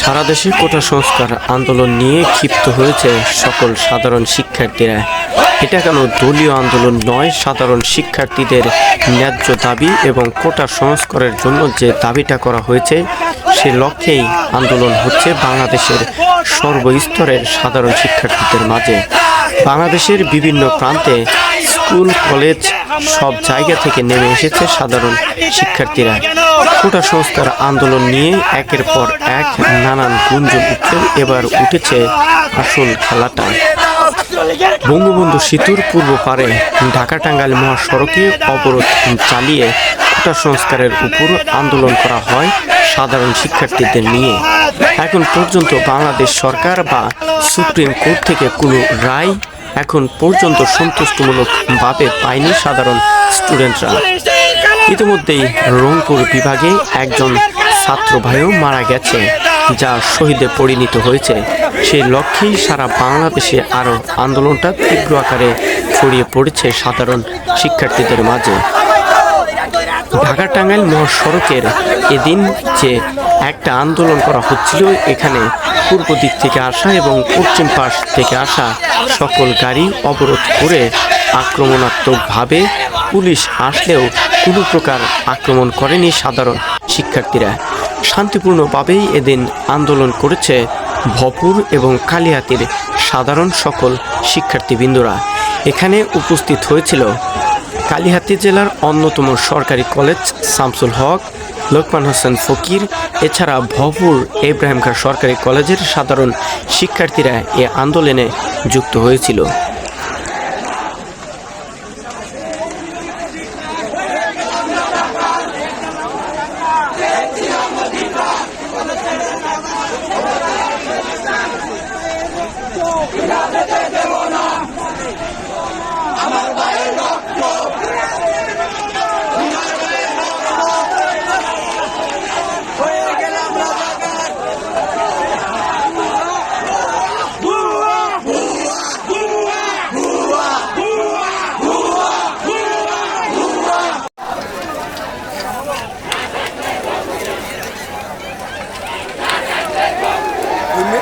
সারা দেশে কোটা সংস্কার আন্দোলন নিয়ে ক্ষিপ্ত হয়েছে সকল সাধারণ শিক্ষার্থীরা। এটা কেন দলীয় আন্দোলন নয়? সাধারণ শিক্ষার্থীদের ন্যায্য দাবি এবং কোটা সংস্কারের জন্য যে দাবিটা করা হয়েছে, সে লক্ষ্যেই আন্দোলন হচ্ছে বাংলাদেশের সর্বস্তরের সাধারণ শিক্ষার্থীদের মাঝে। বাংলাদেশের বিভিন্ন প্রান্তে স্কুল, কলেজ সব জায়গা থেকে নেমে এসেছে সাধারণ শিক্ষার্থীরা। কোটা সংস্কার আন্দোলন নিয়ে একের পর এক নানান গুঞ্জন উঠছে, এবার উঠেছে আসল খেলাটা। বঙ্গবন্ধু সেতুর পূর্ব পারে ঢাকা টাঙ্গাইল মহাসড়কে অবরোধ চালিয়ে কোটা সংস্কারের উপর আন্দোলন করা হয় সাধারণ শিক্ষার্থীদের নিয়ে। এখন পর্যন্ত বাংলাদেশ সরকার বা সুপ্রিম কোর্ট থেকে কোনো রায় এখন পর্যন্ত সন্তুষ্টমূলকভাবে পায়নি সাধারণ স্টুডেন্টরা। ইতিমধ্যেই রংপুর বিভাগে একজন ছাত্র ভাইও মারা গেছে, যা শহীদে পরিণত হয়েছে। সেই লক্ষ্যেই সারা বাংলাদেশে আরও আন্দোলনটা তীব্র আকারে ছড়িয়ে পড়েছে সাধারণ শিক্ষার্থীদের মাঝে। ঢাকা টাঙ্গাইল মহাসড়কের এদিন যে একটা আন্দোলন করা হচ্ছিল, এখানে পূর্ব দিক থেকে আসা এবং পশ্চিম পাশ থেকে আসা সকল গাড়ি অবরোধ করে আক্রমণাত্মকভাবে পুলিশ আসলেও কোনো প্রকার আক্রমণ করেনি সাধারণ শিক্ষার্থীরা। শান্তিপূর্ণভাবেই এদিন আন্দোলন করেছে ভপুর এবং কালিয়াতির সাধারণ সকল শিক্ষার্থীবৃন্দরা। এখানে উপস্থিত হয়েছিল কালিহাতি জেলার অন্যতম সরকারি কলেজ শামসুল হক, লোকমান হোসেন ফকির, এছাড়া ভপুর ইব্রাহিম খান সরকারি কলেজের সাধারণ শিক্ষার্থীরা এ আন্দোলনে যুক্ত হয়েছিল। ওই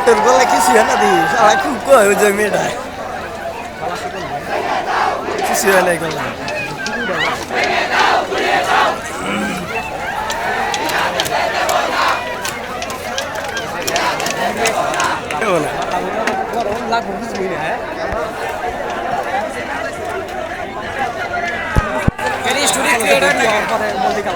তোর বললে কিছু হয় না দি? সারা খুব কয় ওই মেয়েটা। কিছু হয় না গলা Can you study theater?